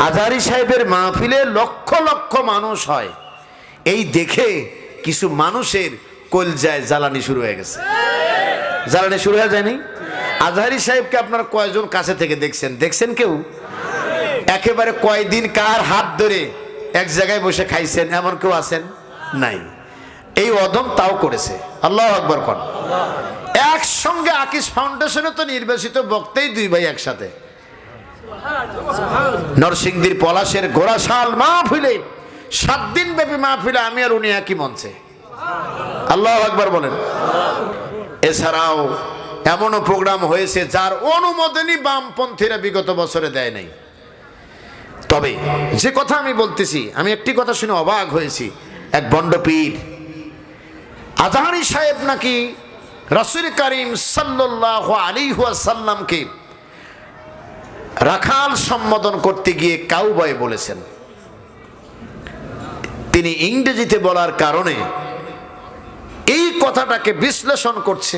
আজারি সাহেবের মাহফিলে লক্ষ লক্ষ মানুষ হয়। এই দেখে কিছু মানুষের কলজায় জ্বালানি শুরু হয়ে গেছে। জ্বালানি শুরু হয়ে যায়নি? আজহারি সাহেবকে আপনারা কয়জন কাছে থেকে দেখছেন? দেখছেন কেউ? একেবারে কয়দিন কার হাত ধরে এক জায়গায় বসে খাইছেন? এমন কেউ আছেন? নাই। এই অদম তাও করেছে। আল্লাহ আকবর কন। একসঙ্গে আকিস ফাউন্ডেশনে তো নির্বাচিত বক্তাই দুই ভাই একসাথে। নরসিংদীর পলাশের গোড়াশাল মাহফিলে সাত দিন ব্যাপী মাহফিলে আমি আর উনি একই মঞ্চে। আল্লাহ একবার বলেন। এছাড়াও এমনও প্রোগ্রাম হয়েছে যার অনুমোদনই বামপন্থীরা বিগত বছরে দেয় নাই। তবে যে কথা আমি বলতেছি, আমি একটি কথা শুনে অবাক হয়েছি। এক বন্ডপীর আজহারি সাহেব নাকি রসুল করিম সাল্লাহ আলী হুয়া সাল্লামকে রাখাল সম্বোধন করতে গিয়ে কাউবয় বলেছেন, তিনি ইংরেজিতে বলার কারণে এই কথাটাকে বিশ্লেষণ করছে,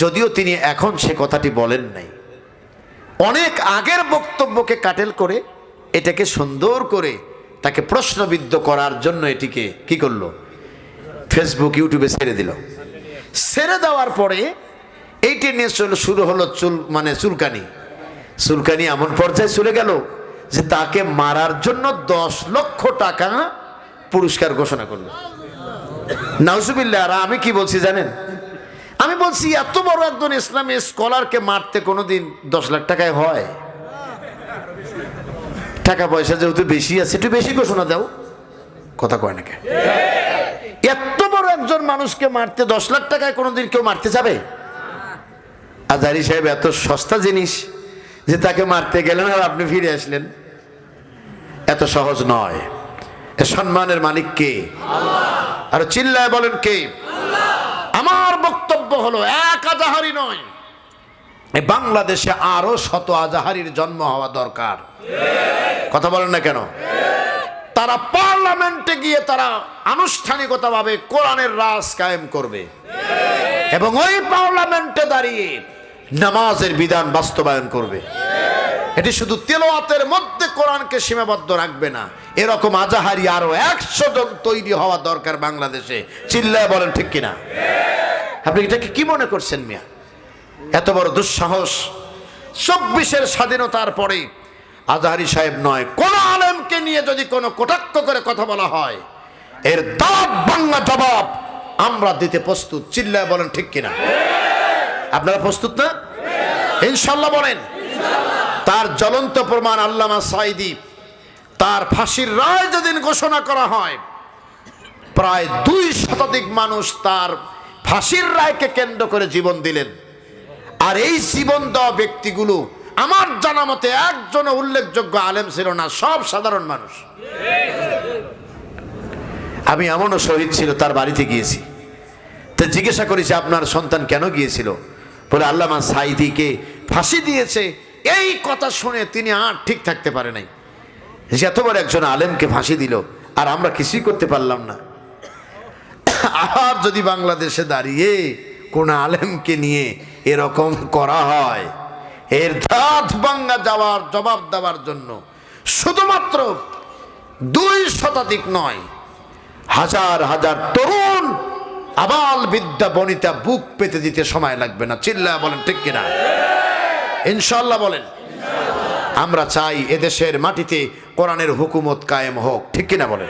যদিও তিনি এখন সে কথাটি বলেন নাই। অনেক আগের বক্তব্যকে কাটেল করে এটাকে সুন্দর করে তাকে প্রশ্নবিদ্ধ করার জন্য এটিকে কি করল? ফেসবুক ইউটিউবে ছেড়ে দিল। ছেড়ে দেওয়ার পরে এইটি নিয়ে চল শুরু হলো চুল মানে চুলকানি। চুলকানি এমন পর্যায়ে চলে গেল যে তাকে মারার জন্য দশ লক্ষ টাকা পুরস্কার ঘোষণা করল। নাউজুবিল্লাহ, আর আমি কি বলছি জানেন? আমি বলছি, এত বড় একজন ইসলামী স্কলারকে মারতে কোনোদিন দশ লাখ টাকায় হয়? টাকা পয়সা যেহেতু বেশি আছে, একটু বেশি ঘোষণা দাও। কথা কয় নাকি এত বড় একজন মানুষকে মারতে দশ লাখ টাকায় কোনোদিন কেউ মারতে যাবে? আজারি সাহেব, এত সস্তা জিনিস যে তাকে মারতে গেলেন আর আপনি ফিরে আসলেন। এত সহজ নয়। এ সম্মানের মালিক কে? আর চিল্লায় বলেন কে? আমার বক্তব্য হলো এক আজাহারি নয়। বাংলাদেশে আরও শত আজাহারির জন্ম হওয়া দরকার। কথা বলেন না কেন? তারা পার্লামেন্টে গিয়ে তারা আনুষ্ঠানিকতাভাবে কোরআনের রাজ কায়েম করবে। এবং ওই পার্লামেন্টে দাঁড়িয়ে নামাজের বিধান বাস্তবায়ন করবে। এটি শুধু তেলোয়াতের মধ্যে কোরআনকে সীমাবদ্ধ রাখবে না। এরকম আজাহারি আরও একশো জন তৈরি হওয়া দরকার বাংলাদেশে। চিল্লায় বলেন ঠিক কিনা? আপনি এটাকে কি মনে করছেন মিয়া? এত বড় দুঃসাহস। চব্বিশের স্বাধীনতার পরে আজহারি সাহেব নয়, কোন আলেমকে নিয়ে যদি কোনো কটাক্ষ করে কথা বলা হয়, এর দাঁত বাংলা জবাব আমরা দিতে প্রস্তুত। চিল্লায় বলেন ঠিক কিনা? আপনারা প্রস্তুত না? ইনশাল্লাহ বলেন। তার জ্বলন্ত প্রমাণ আল্লামা সাইদি তার ফাঁসির রায় যেদিন ঘোষণা করা হয়, প্রায় দুই শতাধিক মানুষ তার ফাঁসির রায়কে কেন্দ্র করে জীবন দিলেন। আর এই জীবন দেওয়া ব্যক্তিগুলো, আমার জানা মতে একজনও উল্লেখযোগ্য আলেম ছিল না, সব সাধারণ মানুষ। আমি এমনও শহীদ ছিল, তার বাড়িতে গিয়েছি। তো জিজ্ঞাসা করেছি, আপনার সন্তান কেন গিয়েছিল? বলে আল্লামা সাইদিকে ফাঁসি দিয়েছে। এই কথা শুনে তিনি আর ঠিক থাকতে পারে নাই। যে এত বড় একজন আলেমকে ফাঁসি দিল, আর আমরা কিছুই করতে পারলাম না। আর যদি বাংলাদেশে দাঁড়িয়ে কোন আলেমকে নিয়ে এরকম করা হয়, এর ধাত বাঙ্গা যাওয়ার জবাব দেওয়ার জন্য শুধুমাত্র দুই শতাধিক নয়, হাজার হাজার তরুণ আবাল বিদ্যা বনিতা বুক পেতে দিতে সময় লাগবে না। চিল্লা বলেন, ঠিক কিনা? ইনশাল্লাহ বলেন। আমরা চাই এদেশের মাটিতে কোরআনের হুকুমত কায়েম হোক, ঠিক কিনা বলেন?